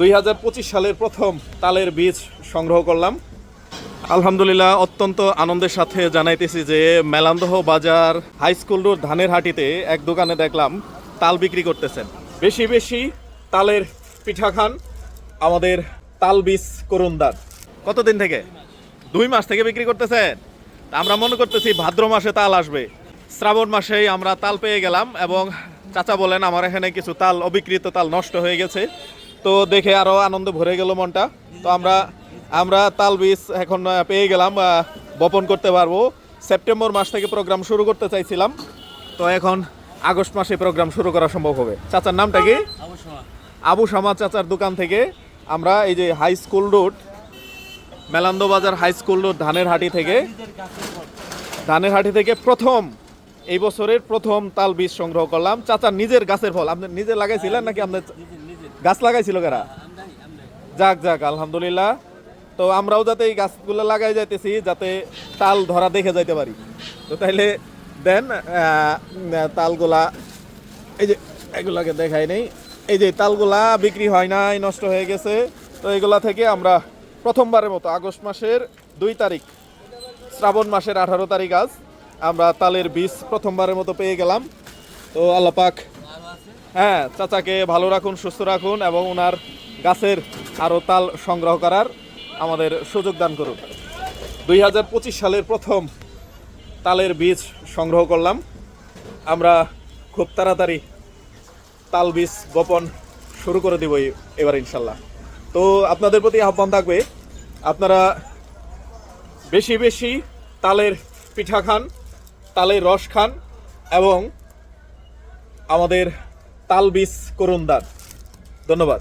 দুই হাজার পঁচিশ সালের প্রথম তালের বীজ সংগ্রহ করলাম। আলহামদুলিল্লাহ, অত্যন্ত আনন্দের সাথে জানাইতেছি যে মেলান্দহ বাজার হাই স্কুল রোড ধানের হাটিতে এক দোকানে দেখলাম তাল বিক্রি করতেছেন। বেশি বেশি তালের পিঠা খান আমাদের তাল বীজ করুনদার কতদিন থেকে? দুই মাস থেকে বিক্রি করতেছেন? আমরা মনে করতেছি ভাদ্র মাসে তাল আসবে। শ্রাবণ মাসেই আমরা তাল পেয়ে গেলাম এবং চাচা বলেন, আমার এখানে কিছু তাল অবিকৃত তাল নষ্ট হয়ে গেছে। তো দেখে আরও আনন্দ ভরে গেল মনটা। তো আমরা আমরা তাল বীজ এখন পেয়ে গেলাম বপন করতে পারব। সেপ্টেম্বর মাস থেকে প্রোগ্রাম শুরু করতে চাইছিলাম। তো এখন আগস্ট মাসে প্রোগ্রাম শুরু করা সম্ভব হবে। চাচার নামটা কি? আবু শামা চাচার দোকান থেকে আমরা এই যে হাই স্কুল রোড মেলান্দ বাজার হাই স্কুল রোড ধানের হাটি থেকে, ধানের হাটি থেকে প্রথম, এই বছরের প্রথম তাল বীজ সংগ্রহ করলাম। চাচার নিজের গাছের ফল, আপনি নিজে লাগাইছিলেন নাকি আপনার গাছ লাগাইছিল কারা? যাক যাক, আলহামদুলিল্লাহ। তো আমরাও যাতে এই গাছগুলো লাগাই যাইতেছি, যাতে তাল ধরা দেখে যাইতে পারি। তো তাইলে দেন তালগুলা, এই যে এগুলাকে দেখাই নেই। এই যে তালগুলা বিক্রি হয় নাই, নষ্ট হয়ে গেছে। তো এগুলা থেকে আমরা প্রথমবারের মতো আগস্ট মাসের দুই তারিখ, শ্রাবণ মাসের আঠারো তারিখ আজ আমরা তালের বীজ প্রথমবারের মতো পেয়ে গেলাম। তো আল্লাহ পাক হ্যাঁ চাচাকে ভালো রাখুন, সুস্থ রাখুন এবং ওনার গাছের আরও তাল সংগ্রহ করার আমাদের সুযোগ দান করুন। দুই হাজার পঁচিশ সালের প্রথম তালের বীজ সংগ্রহ করলাম। আমরা খুব তাড়াতাড়ি তাল বীজ বপন শুরু করে দিব এবার ইনশাল্লাহ। তো আপনাদের প্রতি আহ্বান থাকবে, আপনারা বেশি বেশি তালের পিঠা খান, তালের রস খান এবং আমাদের তাল বীজ করুন দার ধন্যবাদ।